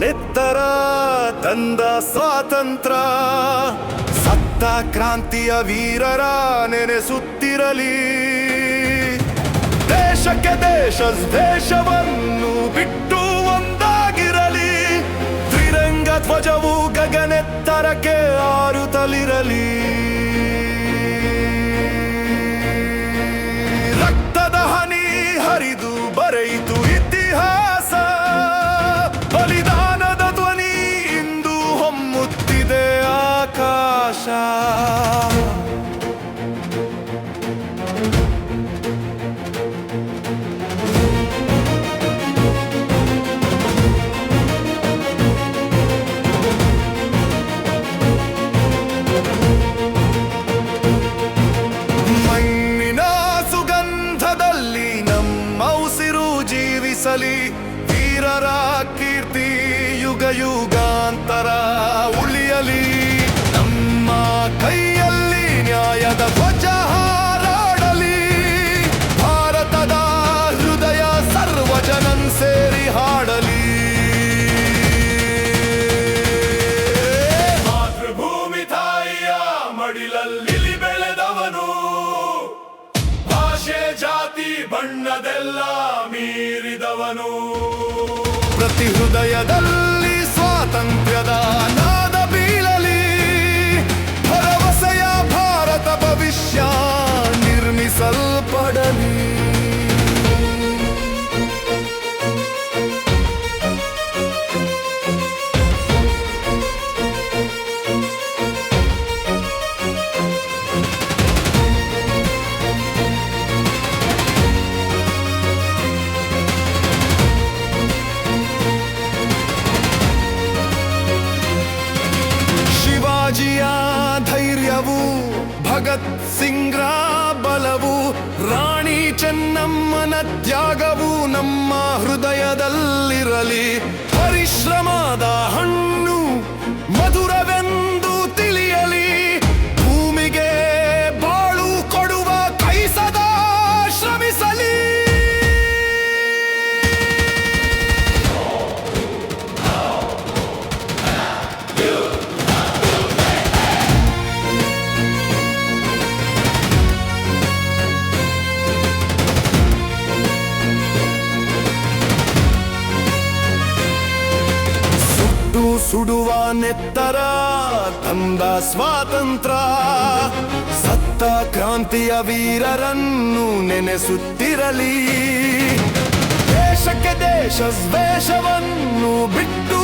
ನೆತ್ತರ ತಂದ ಸ್ವಾತಂತ್ರ್ಯ ಸತ್ತ ಕ್ರಾಂತಿಯ ವೀರರ ನೆನೆಸುತ್ತಿರಲಿ. ದೇಶಕ್ಕೆ ದೇಶ, ದೇಶವನ್ನು ಬಿಟ್ಟು ಒಂದಾಗಿರಲಿ. ತ್ರಿರಂಗ ಧ್ವಜವು ಗಗನೆತ್ತರಕ್ಕೆ ಆರುತ್ತಲಿರಲಿ. ಜೀವಿಸಲಿ. ವೀರರ ಕೀರ್ತಿ ಯುಗ ಯುಗಾಂತರ ಉಳಿಯಲಿ. ಕೈಯಲ್ಲಿ ನ್ಯಾಯದ ಧ್ವಜ ಹಾರಾಡಲಿ. ಭಾರತದ ಹೃದಯ ಸರ್ವ ಜನನ್ ಸೇರಿ ಹಾಡಲಿ. ಮಾತೃಭೂಮಿ ತಾಯಿಯ ಮಡಿಲಲ್ಲಿ ಬೆಳೆದವನು. ಭಾಷೆ ಜಾತಿ ಬಣ್ಣದೆಲ್ಲ ಮೀರಿದವನು. ಪ್ರತಿ ಹೃದಯದಲ್ಲಿ ಭಗತ್ ಸಿಂಗ್ರ ಬಲವು ರಾಣಿ ಚೆನ್ನಮ್ಮನ ತ್ಯಾಗವು ನಮ್ಮ ಹೃದಯದಲ್ಲಿರಲಿ. ಪರಿಶ್ರಮದ ಹಣ್ಣು ಸುಡುವ ನೆತ್ತರ ತಂದ ಸ್ವಾತಂತ್ರ್ಯ ಸತ್ತ ಕ್ರಾಂತಿಯ ವೀರರನ್ನು ನೆನೆಸುತ್ತಿರಲಿ. ದೇಶಕ್ಕೆ ದೇಶ ದ್ವೇಷವನ್ನು ಬಿಟ್ಟು